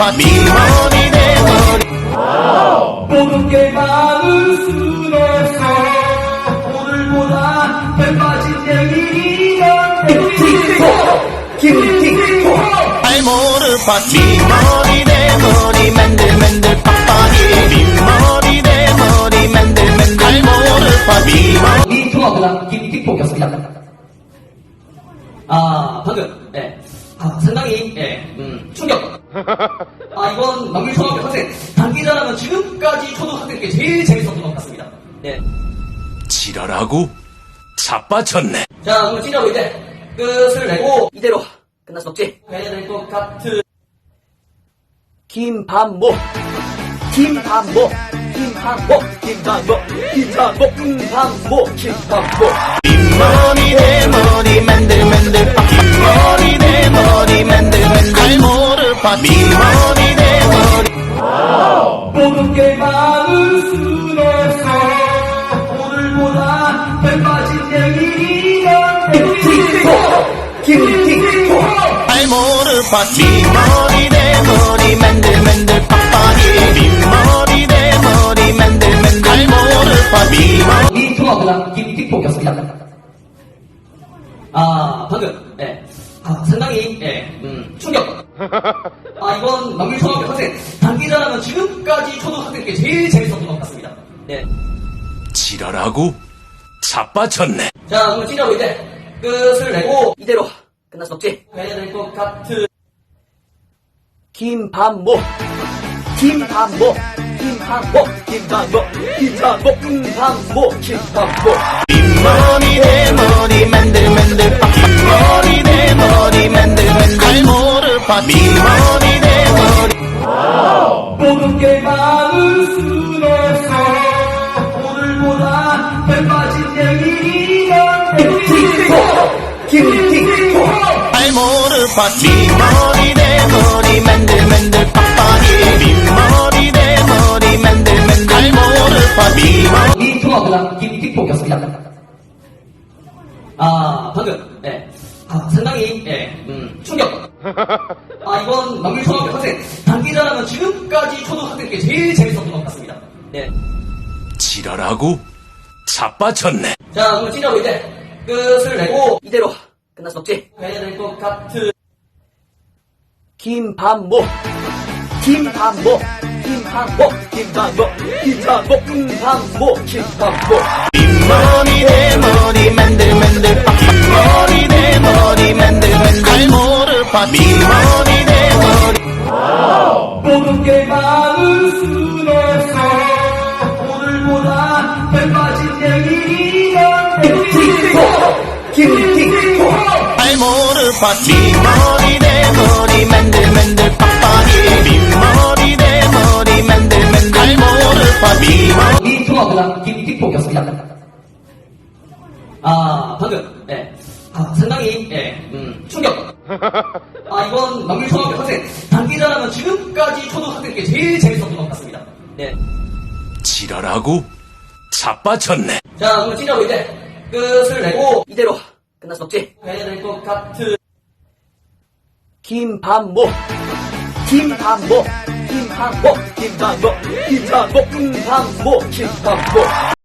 내 머리. 모든 게순 없어 오늘보다 별 빠진 내일이야 김틱톡 알모르 파티 머리 내 머리 맨들 맨들 빡빡이. 뒷머리 내 머리 맨들 맨들 알모르 파티 머리 이 통화보다 김틱톡이었습니다 아 방금 예. 아, 상당히 예, 아 이번 막물 초등학교 학생 단기자랑은 지금까지 초등학생께 제일 재밌었던 것 같습니다. 예. 지랄하고 자빠졌네. 자, 그럼 진짜로 이제 끝을 내고 이대로 끝날 수 없지. 해야 될 것 같은 김반모, 김반모, 김반모, 김반모, 김반모, 김반모, 김반모. 뒷머리 내 머리 맨들 맨들 알모르 파티 머리 내 머리 맨들 맨들 빡빡이 뒷머리 내 머리 맨들 맨들 알모르 파티 이 통화보다 김틱톡이었습니다. 아, 방금, 예. 아, 상당히, 예, 음, 충격. 아, 이번 막물 초등학교 학생, 단기자랑은 지금까지 초등학생께 제일 재밌었던 것 같습니다. 네. 지랄하고 자빠졌네. 자, 그럼 진짜로 이제 끝을 내고 이대로 끝날 수 없지. 해야 될 것 같은 김반모, 김반모, 김반모, 김반모, 김반모, 김반모, 김반모. 뒷머리 내 머리 맨들 맨들 머리 내 머리 맨들 맨들. 알모르 파티. 머리 내 김틱톡 알모르 파티 머리 내 머리 맨들 맨들 빡빡이. 뒷머리 내 머리 맨들 맨들 알모르 파티 머리. 이 통화보다 김틱톡이었습니다. 아 방금 예. 아, 상당히 예, 음, 충격. 아 이번 막물 초등학교 학생 단기자랑은 지금까지 초등학생께 제일 재밌었던 것 같습니다. 네. 지랄하고 자빠졌네. 자, 그럼 진짜로 이제 끝을 내고 이대로 끝날 수 없지. 해야 될 것 같은 김반모, 김반모, 김반모, 김반모, 김반모, 김반모, 김반모. 뒷머리 내 머리 맨들 맨들 빡빡 머리 내 머리 맨들 맨들. 알모르 파티 머리 내 머리 김틱톡. 알모르 파티 머리 맨들 맨들 빡빡이 뒷머리 내 머리 맨들 맨들 알모르 파티 머리 이 통화보다 김틱톡이었습니다. 아, 방금, 예. 아, 상당히, 예, 음, 충격. 아, 이번 막물 초등학교 학생, 단기자랑은 지금까지 초등학생께 제일 재밌었던 것 같습니다. 네. 지랄하고 자빠졌네. 자, 그럼 진짜로 이제 끝을 내고 이대로 끝날 수 없지. 해야 될 것 같은 김반모, 김반모, 김반모, 김반모, 김반모, 김반모, 김반모.